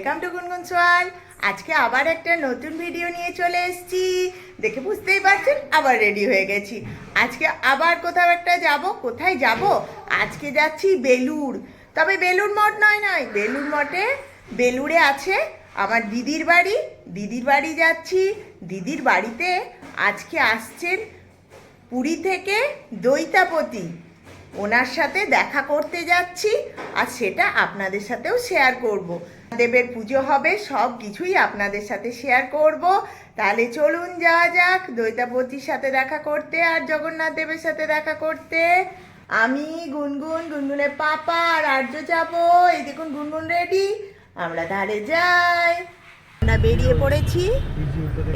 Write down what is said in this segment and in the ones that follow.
Welcome to গুনগুন সোয়াল আজকে আবার একটা নতুন ভিডিও নিয়ে চলে এসেছি। দেখে বুঝতেই পারছেন, আবার রেডি হয়ে গেছি। আজকে আবার কোথাও একটা যাব, কোথায় যাব? আজকে যাচ্ছি বেলুর তবে বেলুর মঠ নয় নয় বেলুর মঠে, বেলুড়ে আছে আমার দিদির বাড়ি। দিদির বাড়ি যাচ্ছি। দিদির বাড়িতে আজকে আসছেন পুরী থেকে দৈতাপতি। ওনার সাথে দেখা করতে যাচ্ছি আর সেটা আপনাদের সাথেও শেয়ার করব। দেবের পুজো হবে, সব কিছুই আপনাদের সাথে শেয়ার করব। তাহলে চলুন যাওয়া যাক দৈতাপতির সাথে দেখা করতে আর জগন্নাথ দেবের সাথে দেখা করতে। আমি, গুনগুন, গুনগুনের পাপা আর আর্য যাব। এই দেখুন, গুনগুন রেডি আমরা তাহলে যাই। আমরা বেরিয়ে পড়েছি।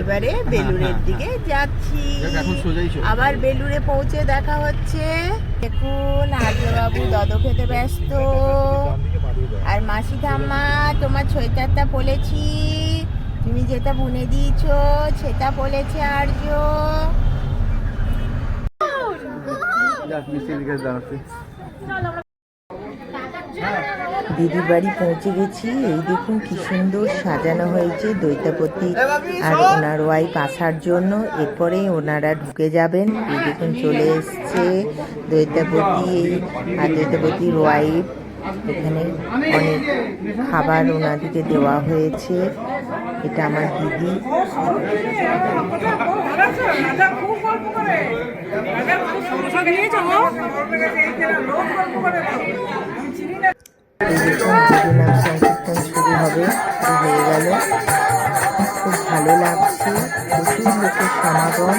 এবারে বেলুরের দিকে যাচ্ছি। এখন সোজাই চল। আবার বেলুরে পৌঁছে দেখা হচ্ছে। দেখুন আর্যবাবু দদ খেতে ব্যস্ত। আর মাসি ঠাম্মা তোমার সোয়েটারটা বলেছি তুমি যেটা বুনে দিয়েছ সেটা বলেছে আর্য। দিদির বাড়ি পৌঁছে গেছি। এই দেখুন কি সুন্দর সাজানো হয়েছে দৈতাপতি আর ওনার ওয়াইফ আসার জন্য। এরপরেই ওনারা ঢুকে যাবেন। এই দেখুন চলে এসছে দৈতাপতি আর দৈতাপতির ওয়াইফ এখানে অনেক খাবার ওনাদিকে দেওয়া হয়েছে। এটা আমার দিদি। দিদি নাম সংকীর্তন হবে হয়ে গেল খুব ভালো লাগছে। প্রচুর লোকের সমাগম।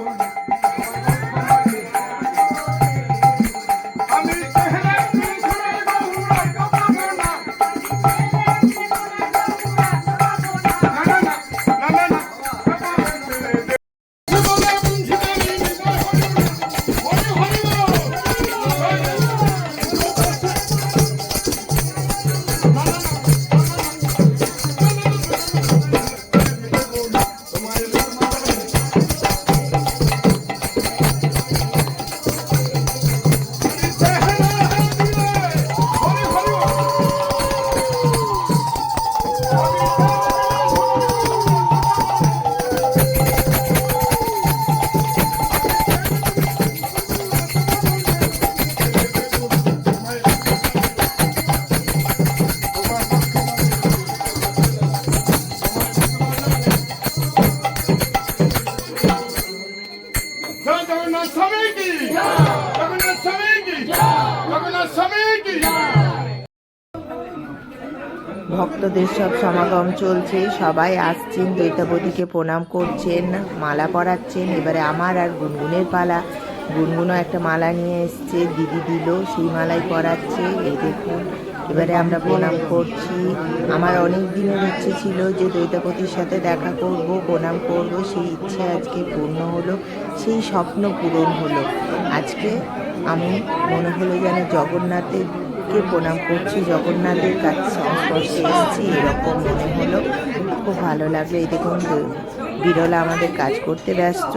ভক্তদের সব সমাগম চলছে। সবাই আসছেন দৈতাপতিকে প্রণাম করছেন, মালা পরাচ্ছেন। এবারে আমার আর গুনগুনের পালা। গুনগুনও একটা মালা নিয়ে এসছে, দিদি দিল, সেই মালাই পরাচ্ছে। এই দেখুন। এবারে আমরা প্রণাম করছি। আমার অনেক দিনের ইচ্ছে ছিল যে দৈতাপতির সাথে দেখা করব, প্রণাম করব। সেই ইচ্ছে আজকে পূর্ণ হলো, সেই স্বপ্ন পূরণ হলো। আজকে আমি, মনে হলো যেন জগন্নাথের কে প্রণাম করছি, জগন্নাথের কাছে সংস্পর্শে এসেছি, এরকম মনে হলো। খুব ভালো লাগল। এই দেখুন বিরলা আমাদের কাজ করতে ব্যস্ত।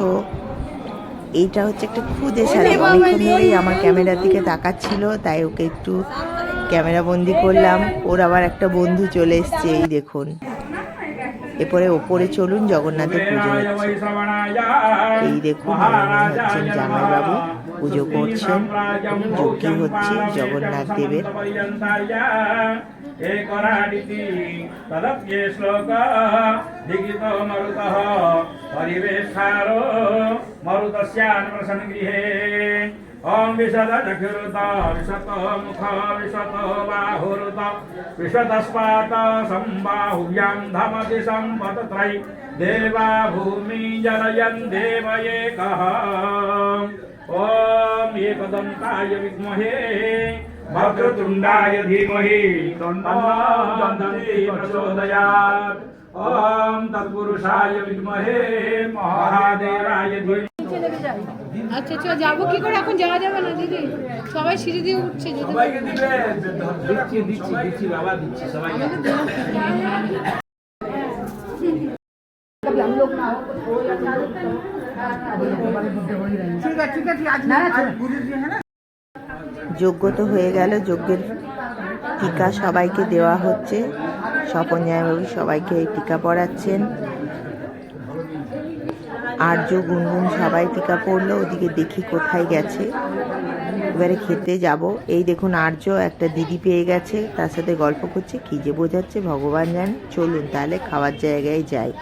এইটা হচ্ছে একটা খুদে সারা অনেকক্ষণ ধরেই আমার ক্যামেরার দিকে তাকাচ্ছিল, তাই ওকে একটু ক্যামেরা বন্দি করলাম ওর আবার একটা বন্ধু চলে এসছে এই দেখুন এরপরে ওপরে চলুন জগন্নাথের পুজো হচ্ছে এই দেখুন উনি হচ্ছেন জামাইবাবু পুজো করছেন যজ্ঞ হচ্ছে জগন্নাথ দেবের एकराडिति तदप्ये श्लोक लिखितो मरुतः परिवेशारो मरुतस्यान्वसन् गृहे ॐ विशद चक्षुरुत विशत मुख विशत बाहुरुत विशतस्पात सम्बाहुव्यां धमति सम्पतत्रै देवा भूमि जनयन् देव एकः ॐ एकदन्ताय विद्महे वक्रतुण्डाय धीमहि तन्नो दन्ति प्रचोदयात् ॐ तत्पुरुषाय विद्महे महादेवाय धीमहि আচ্ছা আচ্ছা যাব কি করে? এখন যাওয়া যাবে না দিদি? সবাই সিঁড়ি দিয়ে উঠছে যদি সবাইকে দিবে দিচ্ছি দিচ্ছি দিচ্ছি বাবা দিচ্ছি সবাইকে। যজ্ঞ তো হয়ে গেল যজ্ঞের টিকা সবাইকে দেওয়া হচ্ছে। স্বপন জামাইবাবু সবাইকে এই টিকা পড়াচ্ছেন। আর্য গুনগুন সবাই টিকা পড়ল, ওদিকে দেখি কোথায় গেছে। এবারে খেতে যাব। এই দেখুন আর্য, একটা দিদি পেয়ে গেছে, তার সাথে গল্প করছে, কী যে বোঝাচ্ছে, ভগবান জান। চলুন তাহলে খাওয়ার জায়গায় যাই।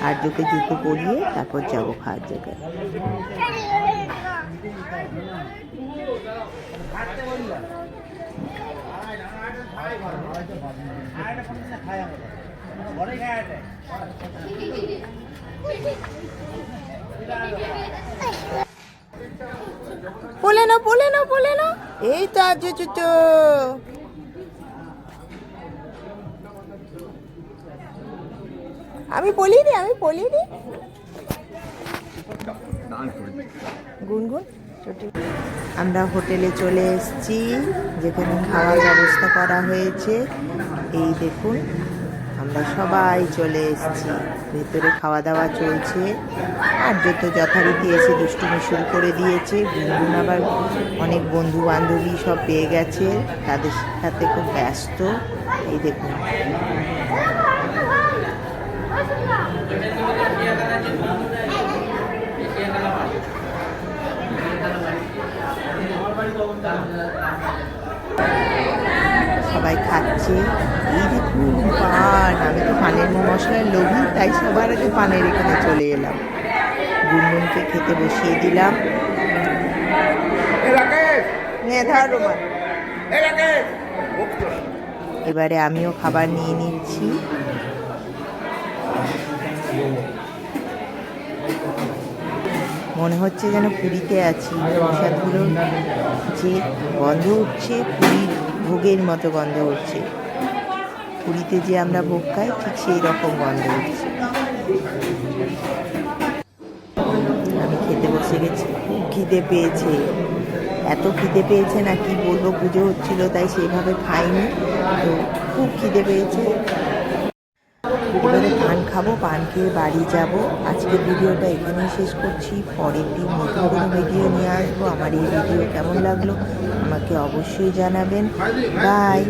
আর্যকে জুতো পরিয়ে তারপর যাব খাওয়ার জায়গায়। এই তো আজ চুচু আমি বলিনি আমি বলিনি গুনগুন আমরা হোটেলে চলে এসেছি, যেখানে খাওয়ার ব্যবস্থা করা হয়েছে। এই দেখুন আমরা সবাই চলে এসেছি। ভেতরে খাওয়া দাওয়া চলছে। আর যত যথারীতি এসে দুষ্টুমি শুরু করে দিয়েছে। গুনগুন আবার অনেক বন্ধু বান্ধবী সব পেয়ে গেছে। তাদের সাথে খুব ব্যস্ত। এই দেখুন। সবাই খাচ্ছে। এই দেখুন পান আমি তো পানের মশলার লোভী তাই সবার আগে পানের এখানে চলে এলাম। গুনগুনকে খেতে বসিয়ে দিলাম। এবারে আমিও খাবার নিয়ে নিচ্ছি। মনে হচ্ছে যেন পুরীতে আছি। প্রসাদগুলো যে গন্ধ উঠছে পুরীর ভোগের মতো গন্ধ উঠছে। পুরীতে যে আমরা ভোগ খাই, ঠিক সেই রকম গন্ধ উঠছে। আমি খেতে বসে গেছি। খুব খিদে পেয়েছে। এত খিদে পেয়েছে না কি বলব, পুজো হচ্ছিল, তাই সেভাবে খাইনি। তো খুব খিদে পেয়েছে। এবারে পান খাব, পান খেয়ে বাড়ি যাব। আজকের ভিডিওটা এখানেই শেষ করছি। পরের দিন নতুন কোনো ভিডিও নিয়ে আসব। আমার এই ভিডিও কেমন লাগল আমাকে অবশ্যই জানাবেন। বাই